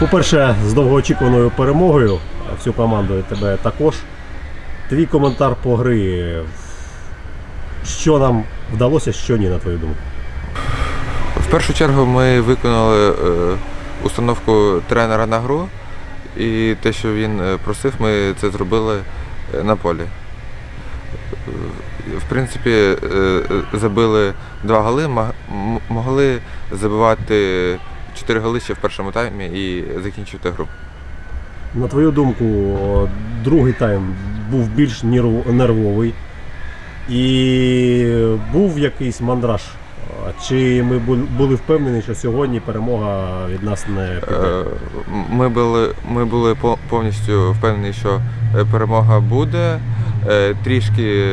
По-перше, з довгоочікуваною перемогою всю команду і тебе також. Твій коментар по гри. Що нам вдалося, що ні, на твою думку. В першу чергу ми виконали е, установку тренера на гру, і те, що він е, просив, ми це зробили е, на полі. В принципі, забили два голи, могли забивати чотири голи ще в першому таймі і закінчити гру. На твою думку, другий тайм був більш нервовий і був якийсь мандраж. Чи ми були впевнені, що сьогодні перемога від нас не піде? Е, Ми були, ми були повністю впевнені, що е, перемога буде. Е, Трішки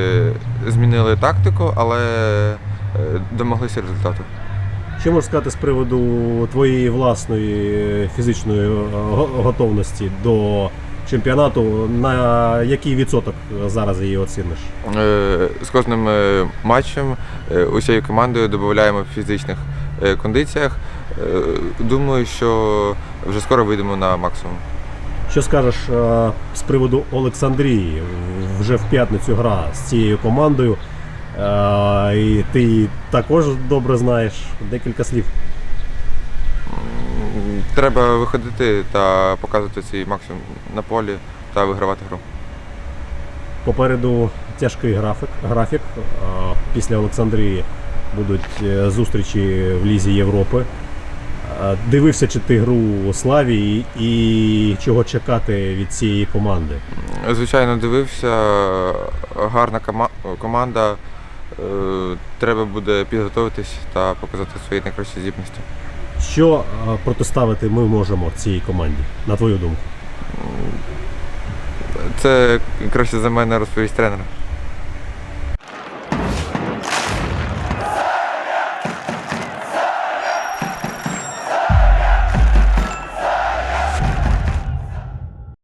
змінили тактику, але домоглися результату. Що можеш сказати з приводу твоєї власної фізичної е, готовності до чемпіонату? На який відсоток зараз її оціниш? Е, З кожним е, матчем усією командою додаємо в фізичних кондиціях. Думаю, що вже скоро вийдемо на максимум. Що скажеш з приводу Олександрії? Вже в п'ятницю гра з цією командою. Е, І ти також добре знаєш. Декілька слів. Треба виходити та показувати свій максимум на полі та вигравати гру. Попереду тяжкий графік. графік. Е, Після Олександрії будуть е, зустрічі в Лізі Європи. Дивився чи ти гру у Славії і чого чекати від цієї команди? Звичайно, дивився. Гарна кома- команда. Е, Треба буде підготуватись та показати свої найкращі здібності. Що е, протиставити ми можемо цій команді, на твою думку? Це краще за мене розповість тренер.